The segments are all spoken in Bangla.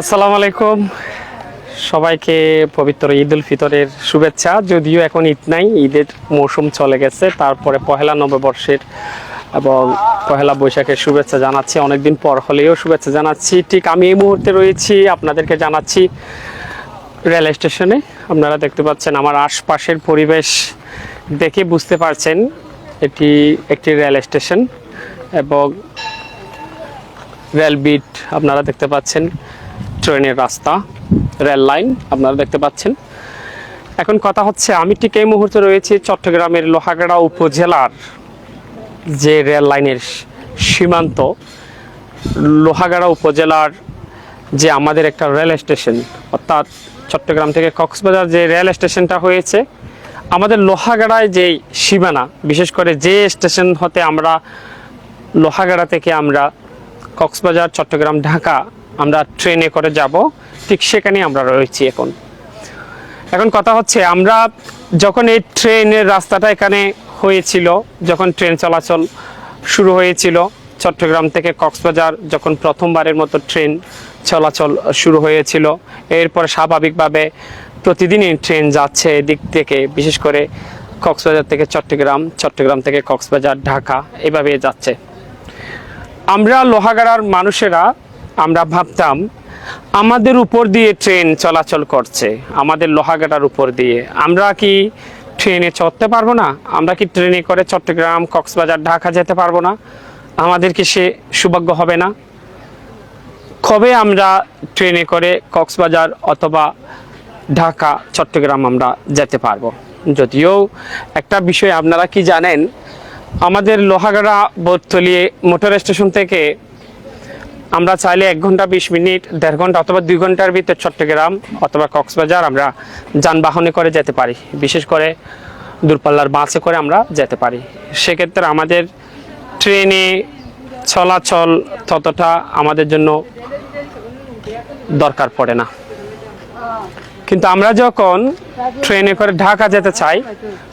আসসালামু আলাইকুম। সবাইকে পবিত্র ঈদ উল ফিতরের শুভেচ্ছা। যদিও এখন ঈদ নাই, ঈদের মৌসুম চলে গেছে। তারপরে পহেলা নববর্ষের এবং পহেলা বৈশাখের শুভেচ্ছা জানাচ্ছি। অনেকদিন পর হলেও শুভেচ্ছা জানাচ্ছি। ঠিক আমি এই মুহূর্তে রয়েছি, আপনাদেরকে জানাচ্ছি রেল স্টেশনে। আপনারা দেখতে পাচ্ছেন আমার আশপাশের পরিবেশ দেখে বুঝতে পারছেন এটি একটি রেল স্টেশন এবং রেল বিট আপনারা দেখতে পাচ্ছেন, ট্রেনের রাস্তা, রেল লাইন আপনারা দেখতে পাচ্ছেন। এখন কথা হচ্ছে, আমি ঠিক এই মুহূর্তে রয়েছি চট্টগ্রামের লোহাগাড়া উপজেলার যে রেল লাইনের সীমান্ত। লোহাগাড়া উপজেলার যে আমাদের একটা রেল স্টেশন, অর্থাৎ চট্টগ্রাম থেকে কক্সবাজার যে রেল স্টেশনটা হয়েছে, আমাদের লোহাগাড়ায় যে সীমানা, বিশেষ করে যে স্টেশন হতে আমরা লোহাগাড়া থেকে আমরা কক্সবাজার, চট্টগ্রাম, ঢাকা আমরা ট্রেনে করে যাব। ঠিক সেখানেই আমরা রয়েছি এখন। এখন কথা হচ্ছে, আমরা যখন এই ট্রেনের রাস্তাটা এখানে হয়েছিল, যখন ট্রেন চলাচল শুরু হয়েছিল, চট্টগ্রাম থেকে কক্সবাজার যখন প্রথমবারের মতো ট্রেন চলাচল শুরু হয়েছিল, এরপর স্বাভাবিকভাবে প্রতিদিনই ট্রেন যাচ্ছে এদিক থেকে, বিশেষ করে কক্সবাজার থেকে চট্টগ্রাম চট্টগ্রাম থেকে কক্সবাজার, ঢাকা, এভাবে যাচ্ছে। আমরা লোহাগাড়ার মানুষেরা, আমরা ভাবতাম, আমাদের উপর দিয়ে ট্রেন চলাচল করছে, আমাদের লোহাগাড়ার উপর দিয়ে। আমরা কি ট্রেনে চড়তে পারব না? আমরা কি ট্রেনে করে চট্টগ্রাম, কক্সবাজার, ঢাকা যেতে পারব না? আমাদের কি সে সৌভাগ্য হবে না? কবে আমরা ট্রেনে করে কক্সবাজার অথবা ঢাকা, চট্টগ্রাম আমরা যেতে পারব? যদিও একটা বিষয় আপনারা কি জানেন আমাদের লোহাগাড়া বোধতলি মোটর স্টেশন থেকে আমরা চাইলে এক ঘণ্টা বিশ মিনিট, দেড় ঘণ্টা অথবা দুই ঘণ্টার ভিতর চট্টগ্রাম অথবা কক্সবাজার আমরা যানবাহনে করে যেতে পারি। বিশেষ করে দূরপাল্লার বাসে করে আমরা যেতে পারি। সেক্ষেত্রে আমাদের ট্রেনে চলাচল ততটা আমাদের জন্য দরকার পড়ে না। কিন্তু আমরা যখন ট্রেনে করে ঢাকা যেতে চাই,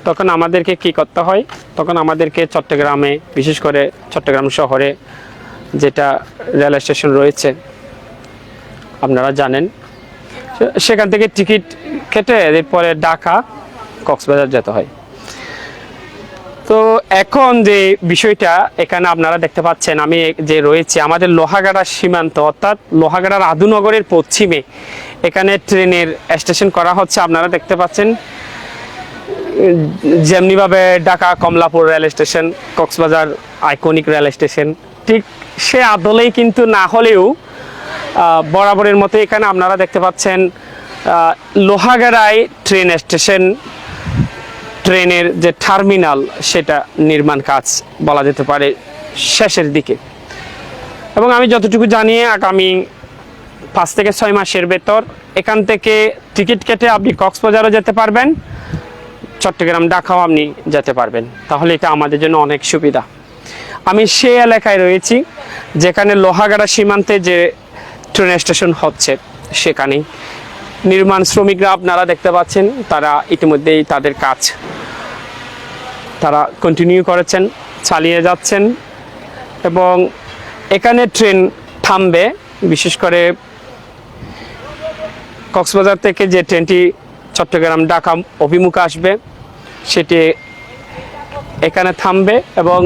তখন আমাদেরকে কি করতে হয়? তখন আমাদেরকে চট্টগ্রামে, বিশেষ করে চট্টগ্রাম শহরে যেটা রেল স্টেশন রয়েছে, আপনারা জানেন। সেখান থেকে টিকিট কেটে এরপরে ঢাকা, কক্সবাজার যেতে হয়। তো এখন যে বিষয়টা, এখানে আপনারা দেখতে পাচ্ছেন, আমি যে রয়েছে, আমাদের লোহাগাড়া সীমান্ত, অর্থাৎ লোহাগাড়ার আদুনগরের পশ্চিমে এখানে ট্রেনের স্টেশন করা হচ্ছে। আপনারা দেখতে পাচ্ছেন, যেমনিভাবে Dhaka Kamalapur rail station, Cox's Bazar iconic rail station, ঠিক সে আদলেই কিন্তু না হলেও বরাবরের মতো এখানে আপনারা দেখতে পাচ্ছেন লোহাগাড়ায় ট্রেন স্টেশন ট্রেনের যে টার্মিনাল, সেটা নির্মাণ কাজ বলা যেতে পারে শেষের দিকে। এবং আমি যতটুকু জানি, আগামী পাঁচ থেকে ছয় মাসের ভেতর এখান থেকে টিকিট কেটে আপনি কক্সবাজারও যেতে পারবেন, চট্টগ্রাম, ঢাকাও আপনি যেতে পারবেন। তাহলে এটা আমাদের জন্য অনেক সুবিধা। আমি সে এলাকায় রয়েছি, যেখানে লোহাগাড়া সীমান্তে যে ট্রেন স্টেশন হচ্ছে, সেখানেই। নির্মাণ শ্রমিকরা আপনারা দেখতে পাচ্ছেন, তারা ইতিমধ্যেই তাদের কাজ তারা কন্টিনিউ করেছেন, চালিয়ে যাচ্ছেন এবং এখানে ট্রেন থামবে, বিশেষ করে কক্সবাজার থেকে যে ট্রেনটি চট্টগ্রাম ঢাকা অভিমুখে আসবে, সেটি এখানে থামবে এবং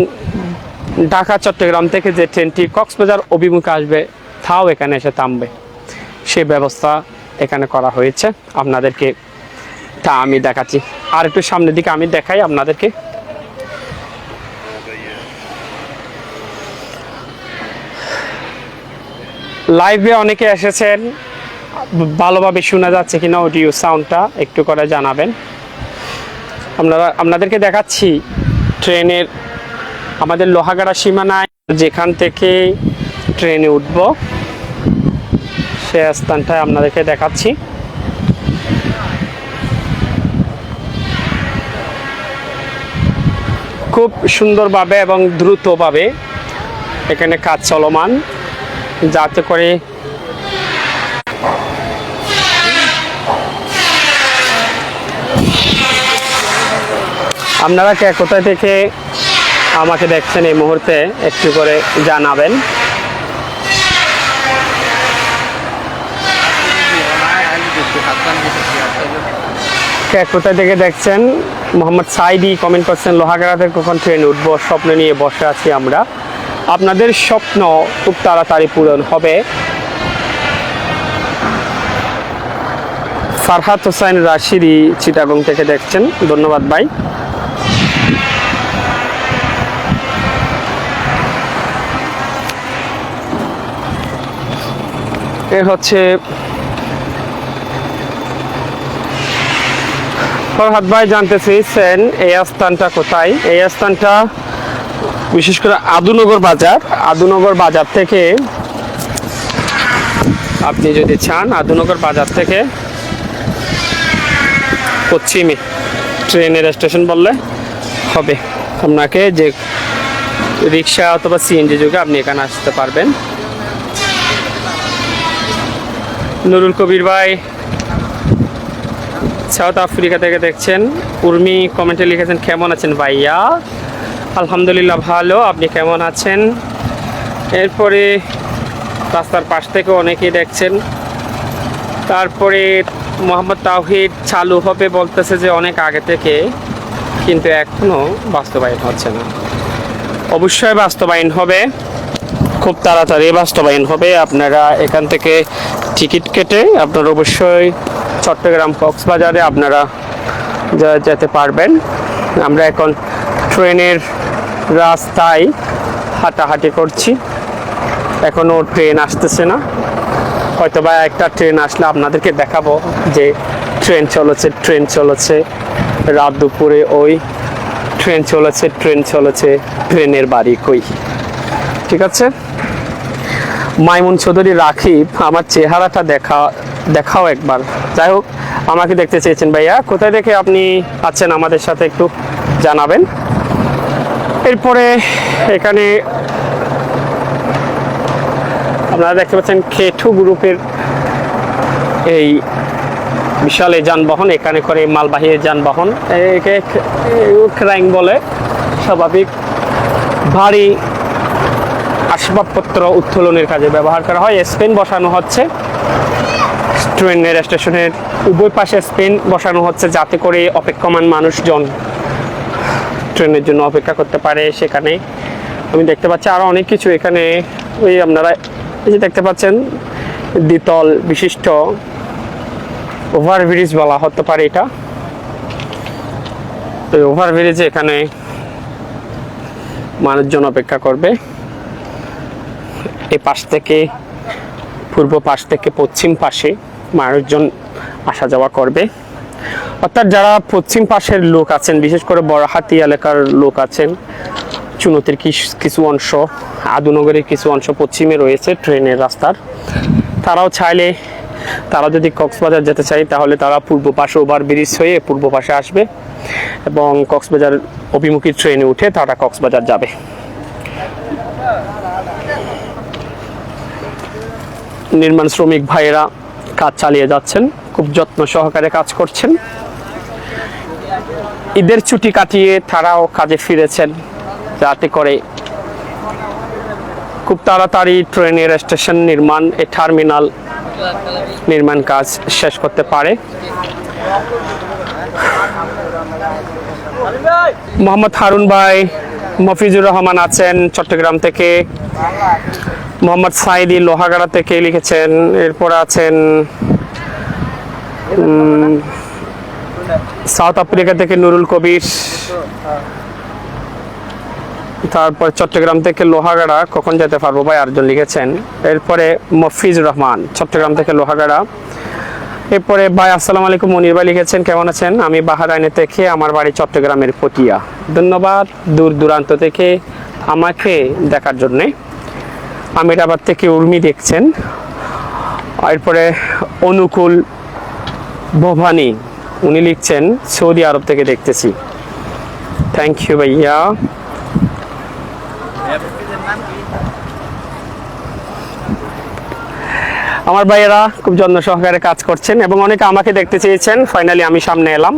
ঢাকা চট্টগ্রাম থেকে যে ট্রেনটি কক্সবাজার অভিমুখে আসবে, তাও এখানে এসে থামবে। সে ব্যবস্থা এখানে করা হয়েছে। আপনাদেরকে তা আমি দেখাচ্ছি। আর একটু সামনের দিকে আমি দেখাই আপনাদেরকে। লাইভে অনেকে এসেছেন, ভালোভাবে শোনা যাচ্ছে কিনা অডিও সাউন্ডটা একটু করে জানাবেন। আপনারা, আপনাদেরকে দেখাচ্ছি ট্রেনের, আমাদের লোহাগাড়া সীমানায় যেখান থেকে ট্রেনে উঠব। সে স্থানটায় আপনাদেরকে দেখাচ্ছি। খুব সুন্দরভাবে এবং দ্রুতভাবে এখানে কাজ চলমান, যাতে করে আপনারা কে কোথায় থেকে আমাকে দেখছেন এই মুহূর্তে একটু করে জানাবেন। কে কোথা থেকে দেখছেন, মোহাম্মদ সাইদি কমেন্ট করছেন লোহাগাড়াতে কখন ট্রেন উঠবো, স্বপ্ন নিয়ে বসে আছি আমরা। আপনাদের স্বপ্ন খুব তাড়াতাড়ি পূরণ হবে। ফারহাত হোসেন রাশিদি চিটাগং থেকে দেখছেন। ধন্যবাদ ভাই। এ হচ্ছে ফরহাদ ভাই জানতে চেয়েছেন এই স্থানটা কোথায়? এই স্থানটা বিশেষ করে আদুনগর বাজার। আদুনগর বাজার থেকে আপনি যদি চান, আদুনগর বাজার থেকে পশ্চিমে ট্রেনের স্টেশন বললে হবে। আপনাকে যে রিক্সা অথবা সিএনজি যুগে আপনি এখানে আসতে পারবেন। নুরুল কবির ভাই সাউথ আফ্রিকা থেকে দেখছেন। উর্মি কমেন্টে লিখেছেন, কেমন আছেন ভাইয়া? আলহামদুলিল্লাহ ভালো, আপনি কেমন আছেন? এরপরে রাস্তার পাশ থেকে অনেকেই দেখছেন। তারপরে মোহাম্মদ তাওহিদ চালু হবে বলতেছে যে অনেক আগে থেকে, কিন্তু এখনও বাস্তবায়ন হচ্ছে না। অবশ্যই বাস্তবায়ন হবে। খুব তাড়াতাড়ি বাস্তবায়ন হবে। আপনারা এখান থেকে টিকিট কেটে আপনারা অবশ্যই চট্টগ্রাম কক্সবাজারে আপনারা যেতে পারবেন। আমরা এখন ট্রেনের রাস্তায় হাঁটাহাঁটি করছি। এখনও ট্রেন আসতেছে না। হয়তো বা একটা ট্রেন আসলে আপনাদেরকে দেখাবো যে ট্রেন চলেছে ট্রেন চলেছে। রাত দুপুরে ওই ট্রেন চলেছে ট্রেন চলেছে, ট্রেনের বাড়ি কই? ঠিক আছে? মাইমুন চৌধুরী রাখিব আমার চেহারাটা দেখা দেখাও একবার। যাই হোক, আমাকে দেখতে চেয়েছেন ভাইয়া। কোথায় দেখে আপনি আছেন আমাদের সাথে একটু জানাবেন। এরপরে এখানে আপনারা দেখতে পাচ্ছেন খেঠু গ্রুপের এই বিশাল এই যানবাহন, এখানে করে মালবাহী যানবাহন, একে ক্রাইং বলে। স্বাভাবিক ভারী আসবাবপত্র উত্তোলনের কাজে ব্যবহার করা হয়। স্পেন বসানো হচ্ছে। ট্রেনের স্টেশনের উভয় পাশে স্পেন বসানো হচ্ছে যাতে করে অপেক্ষমান মানুষজন ট্রেনের জন্য অপেক্ষা করতে পারে সেখানে। আমি দেখতে পাচ্ছি আরও অনেক কিছু এখানে। ওই আপনারা এই যে দেখতে পাচ্ছেন, দ্বিতল বিশিষ্ট ওভারব্রিজ বলা হতে পারে এটা। তো ওভারব্রিজে এখানে মানুষজন অপেক্ষা করবে। এই পাশ থেকে পূর্ব পাশ থেকে পশ্চিম পাশে মানুষজন আসা যাওয়া করবে। অর্থাৎ যারা পশ্চিম পাশের লোক আছেন, বিশেষ করে বড়হাতি এলাকার লোক আছেন, চুনতির কিছু অংশ, আদুনগরের কিছু অংশ পশ্চিমে রয়েছে ট্রেনের রাস্তার। তারাও চাইলে, তারা যদি কক্সবাজার যেতে চায়, তাহলে তারা পূর্ব পাশে ওভার ব্রিজ হয়ে পূর্ব পাশে আসবে এবং কক্সবাজার অভিমুখী ট্রেনে উঠে তারা কক্সবাজার যাবে। নির্মাণ শ্রমিক ভাইয়েরা কাজ চালিয়ে যাচ্ছেন, খুব যত্ন সহকারে কাজ করছেন। ঈদের ছুটি কাটিয়ে তারাও কাজে ফিরেছেন যাতে করে। খুব তাড়াতাড়ি ট্রেনের স্টেশন নির্মাণ, এ টার্মিনাল নির্মাণ কাজ শেষ করতে পারে। মোহাম্মদ হারুন ভাই, মফিজুর রহমান আছেন চট্টগ্রাম থেকে। মোহাম্মদ সাইদি লোহাগাড়া থেকে লিখেছেন? এরপর আছেন সাউথ আফ্রিকা থেকে নুরুল কবির, তারপর চট্টগ্রাম থেকে লোহাগাড়া, কখন যেতে পারব ভাই? আরেকজন লিখেছেন। এরপরে মফিজুর রহমান, চট্টগ্রাম থেকে লোহাগাড়া। এরপরে ভাই, আসসালামু আলাইকুম, মনির ভাই লিখেছেন, কেমন আছেন? আমি বাহারাইনে থেকে আমার বাড়ি চট্টগ্রামের পটিয়া। ধন্যবাদ, দূর দূরান্ত থেকে আমাকে দেখার জন্যে। আমিরাবাদ থেকে উর্মি দেখছেন। এরপরে অনুকূল ভবানী, উনি লিখছেন, সৌদি আরব থেকে দেখতেছি। থ্যাংক ইউ ভাইয়া। আমার ভাইয়েরা খুব যত্ন সহকারে কাজ করছেন এবং অনেকে আমাকে দেখতে চেয়েছেন। ফাইনালি আমি সামনে এলাম।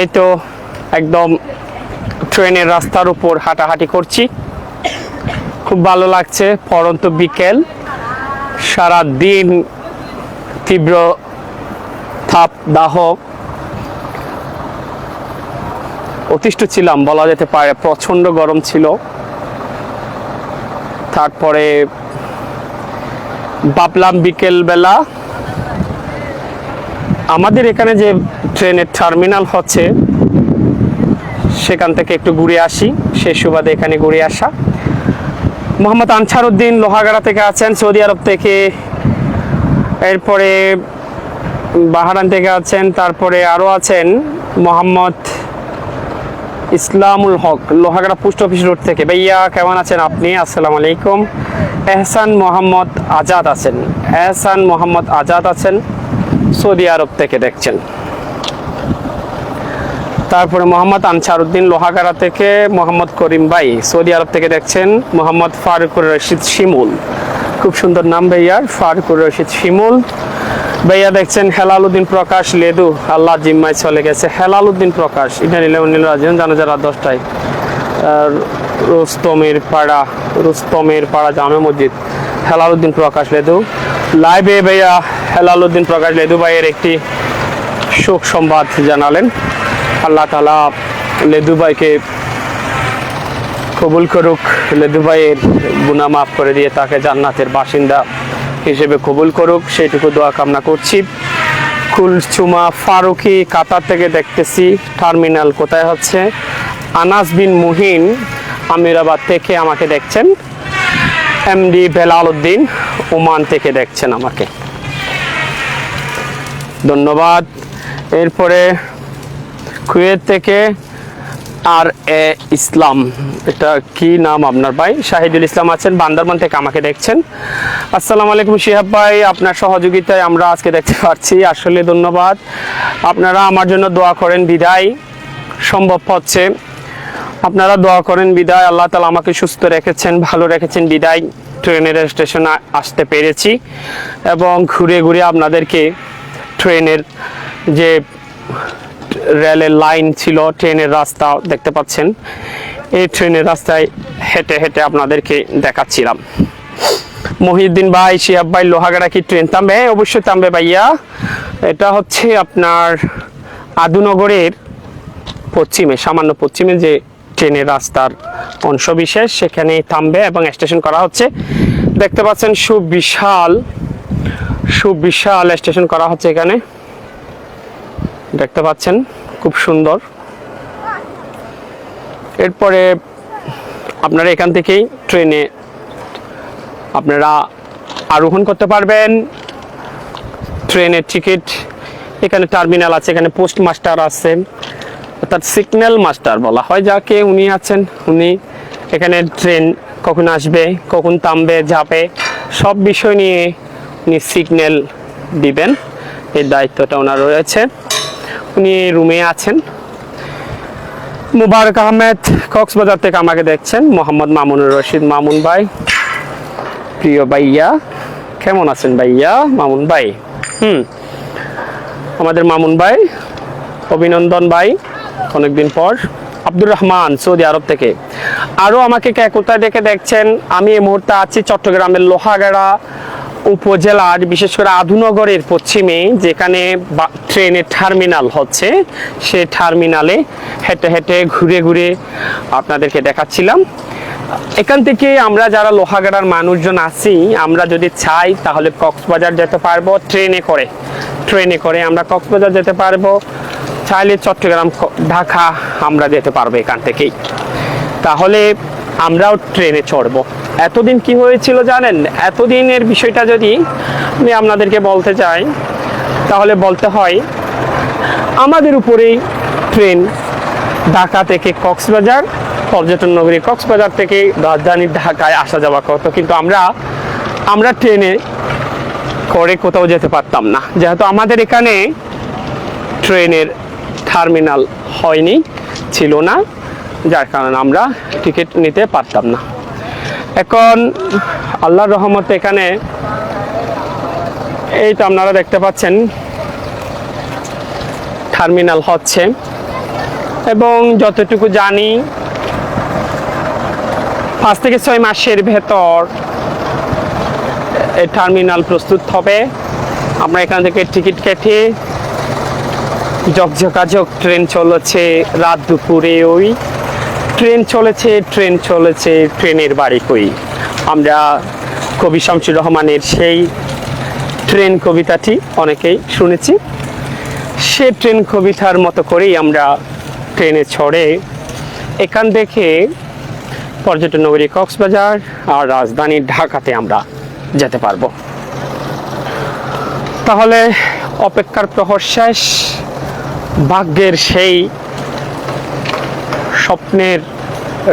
এই তো একদম ট্রেনের রাস্তার উপর হাঁটাহাঁটি করছি। খুব ভালো লাগছে, পরন্ত বিকেল। সারা দিন তীব্র তাপ, দাহ। অতিষ্ঠ ছিলাম, বলা যেতে পারে, প্রচণ্ড গরম ছিল। তারপরে ভাবলাম বিকেলবেলা আমাদের এখানে যে ট্রেনের টার্মিনাল হচ্ছে সেখান থেকে একটু ঘুরে আসি। সেই সুবাদে এখানে ঘুরে আসা। মোহাম্মদ আনসার উদ্দিন লোহাগাড়া থেকে আছেন সৌদি আরব থেকে। এরপরে বাহারান থেকে আছেন, তারপরে আরও আছেন Mohammad Islamul Haq, Lohagara post office road থেকে। ভাইয়া, কেমন আছেন আপনি? আসসালামু আলাইকুম। এহসান মোহাম্মদ আজাদ আছেন। এহসান মোহাম্মদ আজাদ আছেন সৌদি আরব থেকে দেখছেন। তারপরে মোহাম্মদ আনসারউদ্দিন লোহাগাড়া থেকে মোহাম্মদ করিম ভাই সৌদি আরব থেকে দেখছেন মোহাম্মদ ফারুকুর রশিদ শিমুল। খুব সুন্দর নাম ভাইয়ার ফারুকুর রশিদ শিমুল। ভাইয়া দেখছেন হেলালুদ্দিন প্রকাশ, লেদু আল্লাহ জিম্মায় চলে গেছে। হেলালুদ্দিন প্রকাশ, এটা নিলে নীল রাজন জানো রাত দশটায়। রুস্তমের পাড়া রুস্তমের পাড়া জামে মসজিদ। হেলালুদ্দিন প্রকাশ, লেদু। লাইভে ভাইয়া হেলালুদ্দিন প্রকাশ, লেদু ভাইয়ের একটি শোক সংবাদ জানালেন। আল্লাহ তালা লেদু ভাইকে কবুল করুক লেদু ভাইয়ের গুণা মাফ করে দিয়ে তাকে জান্নাতের বাসিন্দা হিসেবে কবুল করুক, সেইটুকু দোয়া কামনা করছি। কুলচুমা ফারুকি কাতার থেকে দেখতেছি, টার্মিনাল কোথায় হচ্ছে? আনাস বিন মুহিন আমিরাবাদ থেকে আমাকে দেখছেন। এমডি বেলাল উদ্দিন ওমান থেকে দেখছেন আমাকে। ধন্যবাদ। এরপরে কুয়েত থেকে আর এ ইসলাম। এটা কি নাম আপনার ভাই? শাহিদুল ইসলাম আছেন, বান্দরবান থেকে আমাকে দেখছেন। আসসালামু আলাইকুম শিহাব ভাই, আপনার সহযোগিতায় আমরা আজকে দেখতে পাচ্ছি আসলে ধন্যবাদ। আপনারা আমার জন্য দোয়া করেন, বিদায় সম্ভব হচ্ছে। আপনারা দোয়া করেন, বিদায়। আল্লাহ তালা আমাকে সুস্থ রেখেছেন, ভালো রেখেছেন, বিদায়। ট্রেনের স্টেশনে আসতে পেরেছি এবং ঘুরে ঘুরে আপনাদেরকে ট্রেনের যে রেলের লাইন ছিল, ট্রেনের রাস্তা দেখতে পাচ্ছেন। এই ট্রেনের রাস্তায় হেঁটে হেঁটে আপনাদেরকে দেখাচ্ছিলাম। মহিউদ্দিন ভাই, শিয়াব ভাই, লোহাগাড়া কি ট্রেন থামবে? অবশ্যই থামবে ভাইয়া। এটা হচ্ছে আপনার আদুনগরের পশ্চিমে, সামান্য পশ্চিমে যে ট্রেনের রাস্তার অংশবিশেষ সেখানে থামবে এবং স্টেশন করা হচ্ছে। দেখতে পাচ্ছেন সুবিশাল সুবিশাল স্টেশন করা হচ্ছে এখানে। দেখতে পাচ্ছেন, খুব সুন্দর। এরপরে আপনারা এখান থেকেই ট্রেনে আপনারা আরোহণ করতে পারবেন। ট্রেনের টিকিট, এখানে টার্মিনাল আছে, এখানে পোস্ট মাস্টার আছে। অর্থাৎ সিগন্যাল মাস্টার বলা হয় যাকে, উনি আছেন, উনি এখানে ট্রেন কখন আসবে, কখন থামবে, যাবে, সব বিষয় নিয়ে উনি সিগন্যাল দিবেন। এই দায়িত্বটা ওনার রয়েছে। উনি রুমে আছেন। মুবারক আহমেদ, কক্সবাজার থেকে আমাকে দেখছেন, মোহাম্মদ মামুনুর রশিদ মামুন ভাই। প্রিয় ভাইয়া, কেমন আছেন ভাইয়া? মামুন ভাই, হুম। আমাদের মামুন ভাই, অভিনন্দন ভাই, অনেকদিন পর। আব্দুর রহমান, সৌদি আরব থেকে। আরও আমাকে কোথায় দেখে দেখছেন? আমি এই মুহূর্তে আছি চট্টগ্রামের লোহাগাড়া উপজেলার, বিশেষ করে আধুনগরের পশ্চিমে, যেখানে ট্রেনের টার্মিনাল হচ্ছে, সে টার্মিনালে হেঁটে হেঁটে ঘুরে ঘুরে আপনাদেরকে দেখাচ্ছিলাম। এখান থেকে আমরা যারা লোহাগাড়ার মানুষজন আছি, আমরা যদি চাই তাহলে কক্সবাজার যেতে পারব, ট্রেনে করে। ট্রেনে করে আমরা কক্সবাজার যেতে পারব, চাইলে চট্টগ্রাম ঢাকা আমরা যেতে পারব এখান থেকেই। তাহলে আমরাও ট্রেনে চড়বো। এতদিন কি হয়েছিল জানেন? এতদিনের বিষয়টা যদি আমি আপনাদেরকে বলতে চাই, তাহলে বলতে হয়, আমাদের উপরেই ট্রেন ঢাকা থেকে কক্সবাজার, পর্যটন নগরী কক্সবাজার থেকে রাজধানী ঢাকায় আসা যাওয়া করতো। কিন্তু আমরা আমরা ট্রেনে করে কোথাও যেতে পারতাম না। যেহেতু আমাদের এখানে ট্রেনের টার্মিনাল হয়নি, ছিল না। যার কারণে আমরা টিকিট নিতে পারতাম না। এখন আল্লাহর রহমতে এখানে এই তো আপনারা দেখতে পাচ্ছেন টার্মিনাল হচ্ছে এবং যতটুকু জানি পাঁচ থেকে ছয় মাসের ভেতর এই টার্মিনাল প্রস্তুত হবে। আমরা এখান থেকে টিকিট কেটে জকজকাজক ট্রেন চলেছে রাত দুপুরে ওই ট্রেন চলেছে ট্রেন চলেছে, ট্রেনের বাড়ি কই? আমরা কবি শামসুর রহমানের সেই ট্রেন কবিতাটি অনেকেই শুনেছি। সে ট্রেন কবিতার মতো করেই আমরা ট্রেনে ছড়ে এখান থেকে পর্যটন নগরী কক্সবাজার আর রাজধানী ঢাকাতে আমরা যেতে পারব। তাহলে অপেক্ষার প্রহর শেষ, ভাগ্যের সেই স্বপ্নের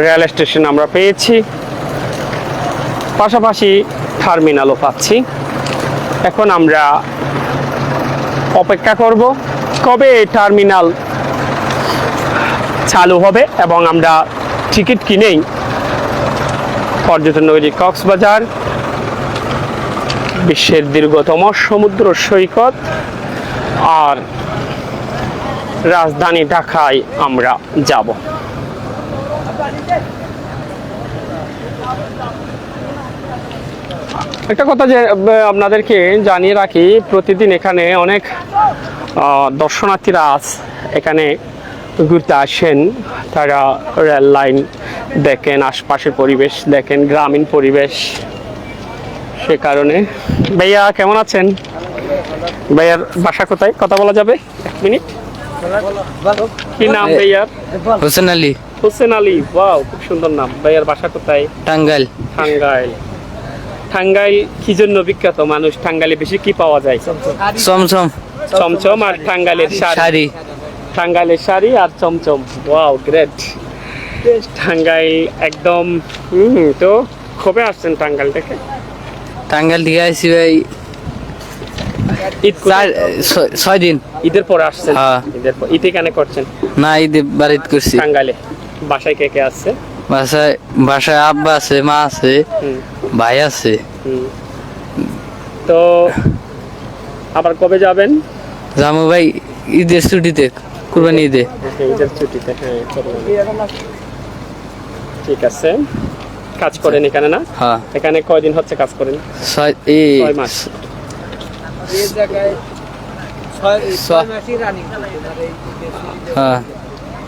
রেল স্টেশন আমরা পেয়েছি। পাশাপাশি টার্মিনালও পাচ্ছি। এখন আমরা অপেক্ষা করব কবে টার্মিনাল চালু হবে এবং আমরা টিকিট কিনেই পর্যটন নগরী কক্সবাজার, বিশ্বের দীর্ঘতম সমুদ্র সৈকত আর রাজধানী ঢাকায় আমরা যাব। একটা কথা যে আপনাদেরকে জানিয়ে রাখি প্রতিদিন এখানে অনেক দর্শনার্থীরা আস- এখানে ঘুরতে আসেন। তারা রেল লাইন দেখেন আশপাশের পরিবেশ দেখেন গ্রামীণ পরিবেশ সে কারণে। ভাইয়া কেমন আছেন? ভাইয়ার বাসা কোথায়? কথা বলা যাবে? এক মিনিট। কি নাম ভাইয়ার হোসেন আলী। হোসেন আলী ওয়াও খুব সুন্দর নাম। ভাইয়ার বাসা কোথায়? টাঙ্গাইল। টাঙ্গাইল। টাঙ্গাইল কি জন্য বিখ্যাত? মানুষ টাঙ্গাইলে বেশি কি পাওয়া যায়? চমচম। চমচম আর টাঙ্গাইলের শাড়ি। টাঙ্গাইলের শাড়ি আর চমচম। ওয়াও গ্রেট টাঙ্গাইল একদম হুম তো কবে আসছেন টাঙ্গাইল থেকে? টাঙ্গাইল থেকে আসি ভাই ঈদ ছয়- দিন। ঈদের পরে আসছেন? হ্যাঁ। ঈদের পর ঈদ এখানে করছেন? না ঈদে বাড়িতে করছি। টাঙ্গাইলে। বাসায় কে কে আসছে? বাসায় বাসায় আব্বা আছে মা আছে ভাই আছে। তো আবার কবে যাবেন? জামু ভাই ঈদের ছুটিতে কুরবানি ঈদে। ঈদের ছুটিতে হ্যাঁ ঠিক আছে। কাজ করেন এখানে না? হ্যাঁ। এখানে কয়দিন হচ্ছে কাজ করেন? ছয় এই ছয় মাস। হ্যাঁ।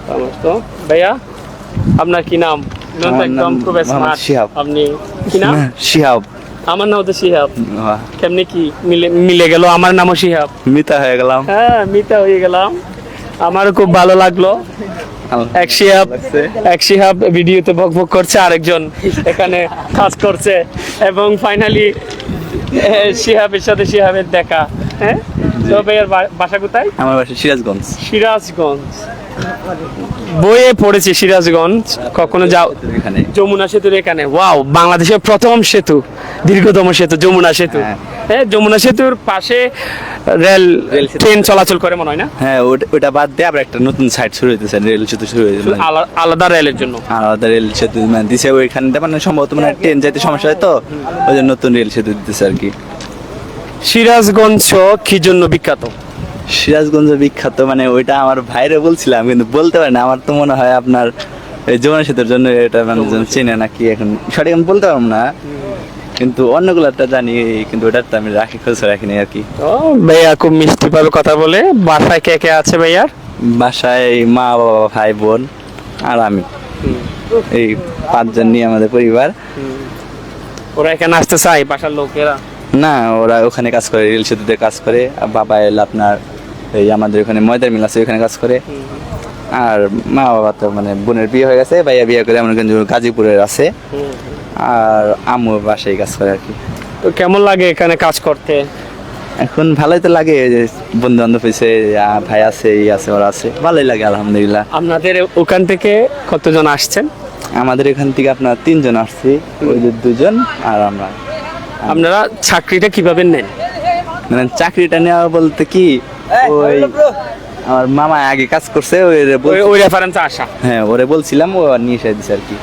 সমস্ত। ভাইয়া? আপনার কি নাম? একদম খুব স্মার্ট। আপনি কি নাম? শিহাব। আমার নাম তো শিহাব। কেমনি কি মিলে মিলে গেল? আমার নামও শিহাব। মিতা হয়ে গেলাম। হ্যাঁ মিতা হয়ে গেলাম। খুব ভালো লাগল। এক শিহাব এক শিহাব ভিডিওতে করছে আরেকজন এখানে কাজ করছে। এবং ফাইনালি শিহাবের সাথে শিহাবের দেখা। হ্যাঁ? তো ভাইয়ের বাসা কোথায়? আমার বাসা সিরাজগঞ্জ। সিরাজগঞ্জ। বইয়ে পড়েছি সিরাজগঞ্জ কখনো যাও যমুনা সেতুর এখানে। ওয়াও বাংলাদেশের প্রথম সেতু দীর্ঘতম সেতু যমুনা সেতু। হ্যাঁ। হ্যাঁ যমুনা সেতুর পাশে রেল ট্রেন চলাচল করে মনে হয় না? হ্যাঁ ওটা- বাদ দিয়ে আবার একটা নতুন সাইট শুরু হইতেছে রেল সেতু শুরু হয়েছে আলাদা রেলের জন্য। আলাদা রেল সেতু মানে দিছে ওইখানে মানে সম্ভবত মানে ট্রেন যাইতে সমস্যা হয় তো ওই জন্য নতুন রেল সেতু দিতেছে আর কি। সিরাজগঞ্জ কি জন্য বিখ্যাত? সিরাজগঞ্জ বিখ্যাত মানে ওইটা আমার ভাইরে বলছিলাম কিন্তু বলতে পারি না। আমার তো মনে হয় আপনার এই যমুনা সেতুর জন্য এটা মানে চেনে নাকি এখন। সঠিক আমি বলতে পারব না কিন্তু অন্যগুলোটা জানি কিন্তু ওটার তো আমি রাখি খোঁজ রাখিনি আর কি। ও ভাইয়া খুব মিষ্টি ভাবে কথা বলে। বাসায় কে কে আছে ভাইয়ার? বাসায় মা বাবা ভাই বোন আর আমি। এই পাঁচজন নিয়ে আমাদের পরিবার। ওরা এখানে আসতে চাই বাসার লোকেরা? না ওরা ওখানে কাজ করে রেল সেতুতে কাজ করে। আর বাবা এল আপনার এই আমাদের ওখানে ময়দার মিল আছে ওখানে কাজ করে। আর মা বাবা তো মানে বোনের বিয়ে হয়ে গেছে ভাইয়া বিয়ে করে আমার কিন্তু গাজীপুরের আছে। আর আম্মু বাসায় কাজ করে আর কি তো কেমন লাগে এখানে কাজ করতে? এখন ভালোই তো লাগে যে বন্ধু বান্ধব হয়েছে ভাই আছে এই আছে ওরা আছে ভালোই লাগে আলহামদুলিল্লাহ। আপনাদের ওখান থেকে কতজন আসছেন? আমাদের এখান থেকে আপনার তিনজন আসছি ওই যে দুজন আর আমরা। আপনারা চাকরিটা কীভাবে নেন? মানে চাকরিটা নেওয়া বলতে কি ওই আমার মামা আগে কাজ করছে ওই ওই- রেফারেন্স আসা। হ্যাঁ ওরে বলছিলাম ও নিয়ে এসে দিছে আর কি।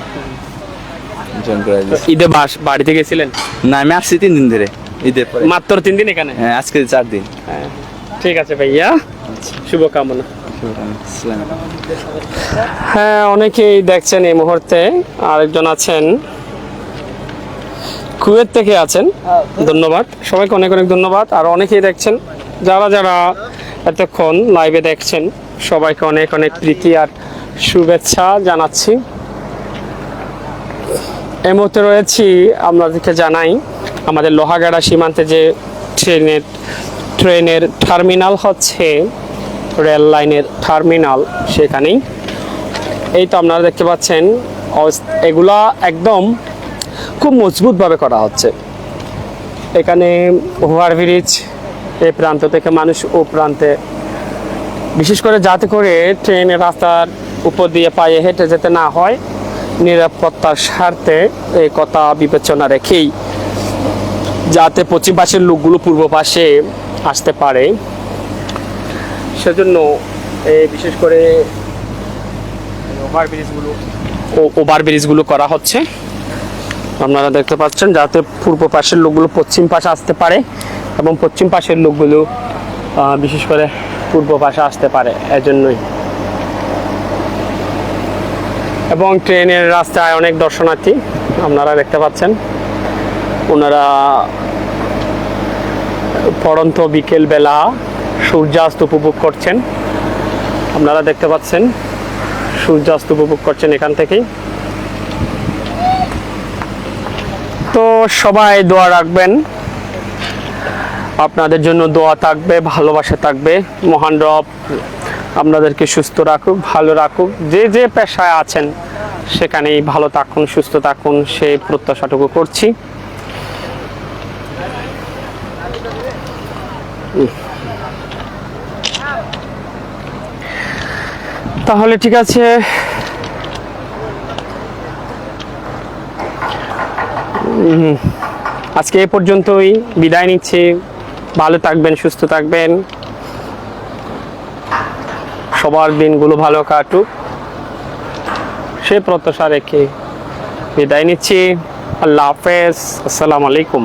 ঈদে বাস বাড়িতে গেছিলেন? না আমি আসছি তিন দিন ধরে ঈদের পরে। মাত্র তিন দিন এখানে? হ্যাঁ আজকে চার দিন। হ্যাঁ। ঠিক আছে ভাইয়া। শুভকামনা। আসসালামু হ্যাঁ অনেকেই দেখছেন এই মুহূর্তে। আরেকজন আছেন। কুয়েত থেকে আছেন। ধন্যবাদ। সবাইকে অনেক অনেক ধন্যবাদ। আর অনেকেই দেখছেন যারা যারা এতক্ষণ লাইভে দেখছেন, সবাইকে অনেক অনেক প্রীতি আর শুভেচ্ছা জানাচ্ছি। এই মুহূর্তে রয়েছি আপনাদেরকে জানাই, আমাদের লোহাগাড়া সীমান্তে যে ট্রেনের ট্রেনের টার্মিনাল হচ্ছে রেল লাইনের টার্মিনাল সেখানেই। এই তো আপনারা দেখতে পাচ্ছেন এগুলা একদম খুব মজবুতভাবে করা হচ্ছে। এখানে ওভার এই প্রান্ত থেকে মানুষ ও প্রান্তে। বিশেষ করে যাতে করে ট্রেনের রাস্তার উপর দিয়ে পায়ে হেঁটে যেতে না হয় নিরাপত্তার স্বার্থে এই কথা বিবেচনা রেখেই যাতে পশ্চিম পাশের লোকগুলো পূর্ব পাশে আসতে পারে। সেজন্য এই বিশেষ করে ওভার ব্রিজগুলো ওভার ব্রিজগুলো করা হচ্ছে। আপনারা দেখতে পাচ্ছেন যাতে পূর্ব পাশের লোকগুলো পশ্চিম পাশে আসতে পারে এবং পশ্চিম পাশের লোকগুলো বিশেষ করে পূর্ব পাশে আসতে পারে এজন্যই। এবং ট্রেনের রাস্তায় অনেক দর্শনার্থী আপনারা দেখতে পাচ্ছেন। ওনারা পড়ন্ত বিকেল বেলা সূর্যাস্ত উপভোগ করছেন। আপনারা দেখতে পাচ্ছেন, সূর্যাস্ত উপভোগ করছেন এখান থেকেই। তো সবাই দোয়া রাখবেন। আপনাদের জন্য দোয়া থাকবে, ভালোবাসা থাকবে। মহান রব আপনাদেরকে সুস্থ রাখুক, ভালো রাখুক। যে যে পেশায় আছেন, সেখানেই ভালো থাকুন, সুস্থ থাকুন সেই প্রত্যাশাটুকু করছি। তাহলে ঠিক আছে আজকে এ পর্যন্তই। বিদায় নিচ্ছি। ভালো থাকবেন, সুস্থ থাকবেন। সবার দিনগুলো ভালো কাটুক। সে প্রত্যাশা রেখে বিদায় নিচ্ছি। আল্লাহ হাফেজ। আসসালামু আলাইকুম।